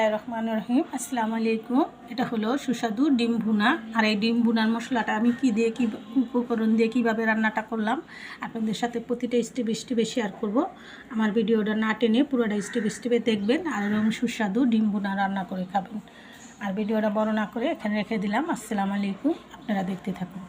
বিসমিল্লাহ রহমান রহিম। আসসালামু আলাইকুম। এটা হলো সুস্বাদু ডিম ভুনা। আর এই ডিম ভুনার মশলাটা আমি কি দিয়ে, কী উপকরণ দিয়ে, কীভাবে রান্নাটা করলাম, আপনাদের সাথে প্রতিটা স্টেপ স্টেপে শেয়ার করব। আমার ভিডিওটা না টেনে পুরোটা স্টেপ স্টেপে দেখবেন আর এরকম সুস্বাদু ডিম ভুনা রান্না করে খাবেন। আর ভিডিওটা বড় না করে এখানে রেখে দিলাম। আসসালামু আলাইকুম। আপনারা দেখতে থাকুন।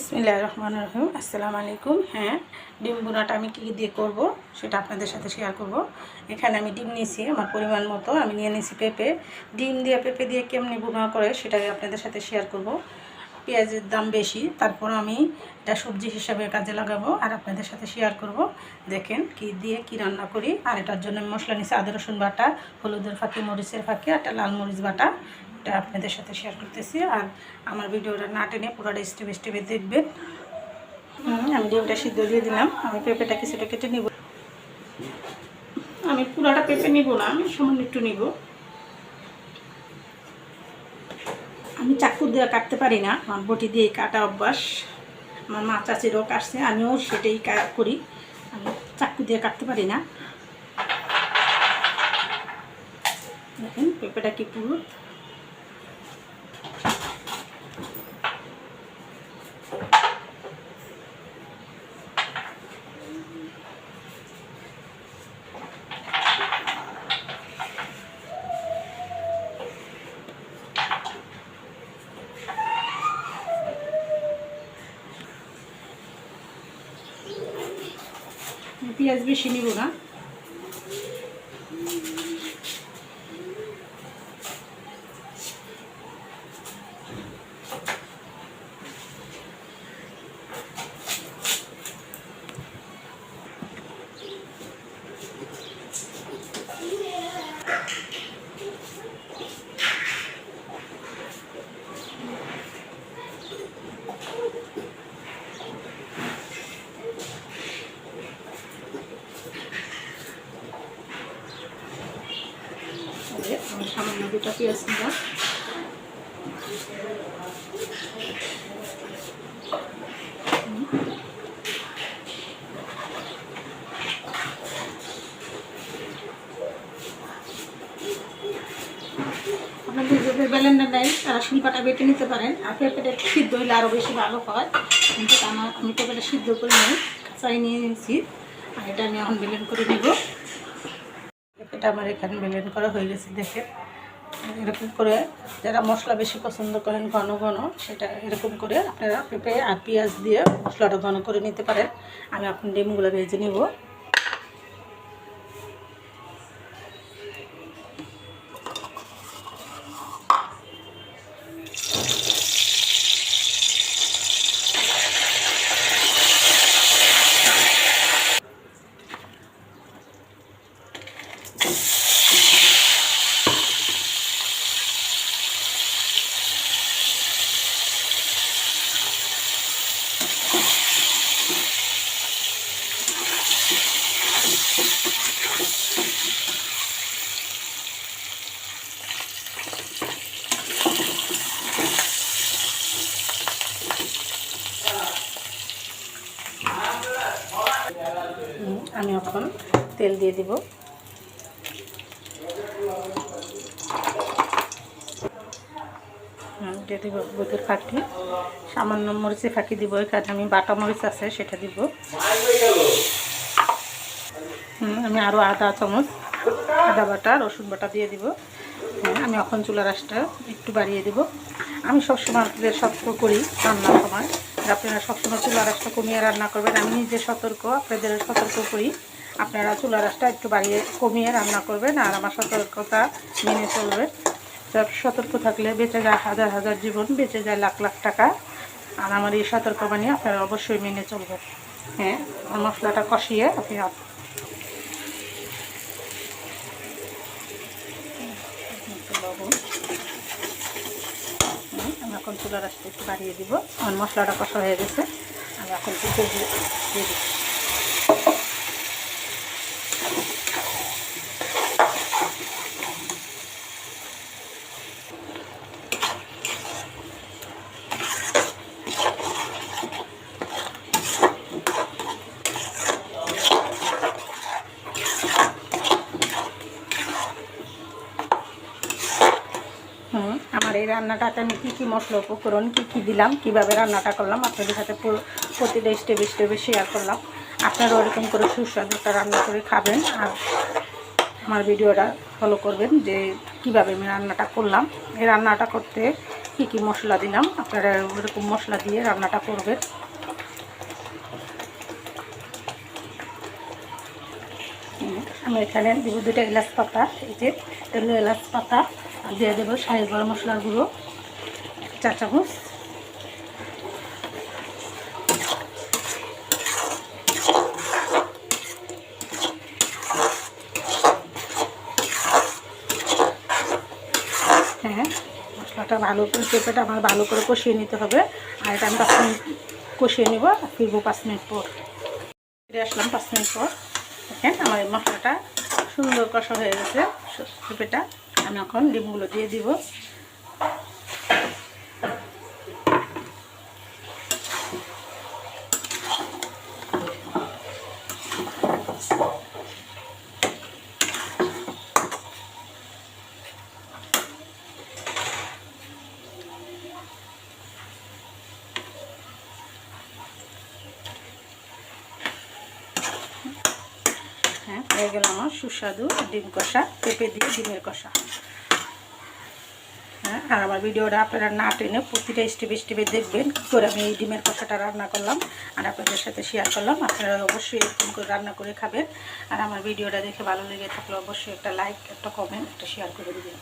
বিসমিল্লাহ রহমান রহিম, আসসালামু আলাইকুম। হ্যাঁ ডিম বোনাটা আমি কী দিয়ে করব সেটা আপনাদের সাথে শেয়ার করব। এখানে আমি ডিম নিয়েছি, আমার পরিমাণ মতো। আমি নিয়ে নিয়েছি পেঁপে। ডিম দিয়ে পেঁপে দিয়ে কেমনি বোনা করে সেটাই আপনাদের সাথে শেয়ার করব। পেঁয়াজের দাম বেশি তারপর আমি এটা সবজি হিসাবে কাজে লাগাবো আর আপনাদের সাথে শেয়ার করব। দেখেন কি দিয়ে কি রান্না করি। আর এটার জন্য মশলা নিয়েছি আদা রসুন বাটা, হলুদের ফাঁকি মরিচের ফাঁকি, একটা লাল মরিচ বাটা এটা আপনাদের সাথে শেয়ার করতেছি আর আমার ভিডিওটা না টেনে পুরোটা স্টেপ স্টেপে দেখবেন। আমি ডিমটা সিদ্ধ দিয়ে দিলাম। আমি পেঁপেটা কিছুটা কেটে নিব। আমি পুরাটা পেঁপে নিব না, আমি সামান্য একটু নিব। আমি চাকু দিয়ে কাটতে পারি না, আমার বটি দিয়ে কাটা অভ্যাস। আমার মা চাচিরও কাটছে, আমিও সেটাই করি। আমি চাকু দিয়ে কাটতে পারি না। দেখেন পেঁপেটা কি পুরো পেঁয়াজ বেশি নিব না এই যে আমি সামান্য দুটা পেঁয়াজ নিলাম। আপনাদের যদি ব্যালেন্ডার নেয় তারা শিল্পাটা বেটে নিতে পারেন। আর পেঁপেটা সিদ্ধ হলে আরও বেশি ভালো হয়। কিন্তু আমার আমি পেঁপেটা সিদ্ধ করে নিই, কাঁচাই নিয়ে নিয়েছি। আর এটা আমি এখন ব্লেন্ড করে নিব। এটা আমার এখানে ব্লেন্ড করা হয়ে গেছে দেখে। এরকম করে যারা মশলা বেশি পছন্দ করেন, ঘন ঘন, সেটা এরকম করে আপনারা পেঁপে আর পেঁয়াজ দিয়ে মশলাটা ঘন করে নিতে পারেন। আমি এখন ডিমগুলো ভেজে নিব। আমি এখন তেল দিয়ে দিব। হুম, দিয়ে দিব ফাঁকি। সামান্য মরিচে ফাঁকি দিব এখানে আমি বাটা মরিচ আছে সেটা দিব। আমি আরও আদা চামচ আদা বাটা রসুন বাটা দিয়ে দিব। আমি এখন চুলা রাসটা একটু বাড়িয়ে দিব। আমি সবসময় সতর্ক করি রান্নার সময়। আপনারা সবসময় চুলা রাসটা কমিয়ে রান্না করবেন। আমি নিজে সতর্ক, আপনাদের সতর্ক করি। আপনারা চুলা রাসটা একটু বাড়িয়ে কমিয়ে রান্না করবেন আর আমার সতর্কতা মেনে চলবে। সতর্ক থাকলে বেঁচে যায় হাজার হাজার জীবন, বেঁচে যায় লাখ লাখ টাকা। আর আমার এই সতর্কবাণী আপনারা অবশ্যই মেনে চলবেন। হ্যাঁ মশলাটা কষিয়ে আপনি আপ- একটু লবণ হুম, আমি এখন চুলার রাসটা একটু বাড়িয়ে দিব। আমার মশলাটা কষা হয়ে গেছে। আমি এখন পিঠে দিয়ে দিচ্ছি আমার এই রান্নাটাতে আমি কী কী মশলা উপকরণ, কী কী দিলাম, কীভাবে রান্নাটা করলাম, আপনাদের সাথে প্রতিটা স্টেপে স্টেপে শেয়ার করলাম। আপনারা ওরকম করে সুস্বাদু একটা রান্না করে খাবেন আর আমার ভিডিওটা ফলো করবেন যে কীভাবে আমি রান্নাটা করলাম। এই রান্নাটা করতে কী কী মশলা দিলাম, আপনারা ওরকম মশলা দিয়ে রান্নাটা করবেন। আমি এখানে দিব দুটো এলাচ পাতা, এই যে এলাচ পাতা দিয়ে দেবো শাহি গরম মশলার গুঁড়ো চা চামচ। হ্যাঁ মশলাটা ভালো করে পেঁপেটা আমার ভালো করে কষিয়ে নিতে হবে। আর এটা আমি পাঁচ মিনিট কষিয়ে নেব, ফিরবো পাঁচ মিনিট পর। ফিরে আসলাম পাঁচ মিনিট পর। দেখেন আমার মশলাটা সুন্দর কষা হয়ে গেছে পেঁপেটা আমি এখন ডিমগুলো দিয়ে দিব হ্যাঁ হয়ে গেল আমার সুস্বাদু ডিম কষা, পেঁপে দিয়ে ডিমের কষা। হ্যাঁ আর আমার ভিডিওটা আপনারা না টেনে প্রতিটা স্টেপে স্টেপে দেখবেন, কী করে আমি এই ডিমের কষাটা রান্না করলাম আর আপনাদের সাথে শেয়ার করলাম। আপনারা অবশ্যই এরকম করে রান্না করে খাবেন। আর আমার ভিডিওটা দেখে ভালো লেগে থাকলে অবশ্যই একটা লাইক একটা কমেন্ট একটা শেয়ার করে দেবেন।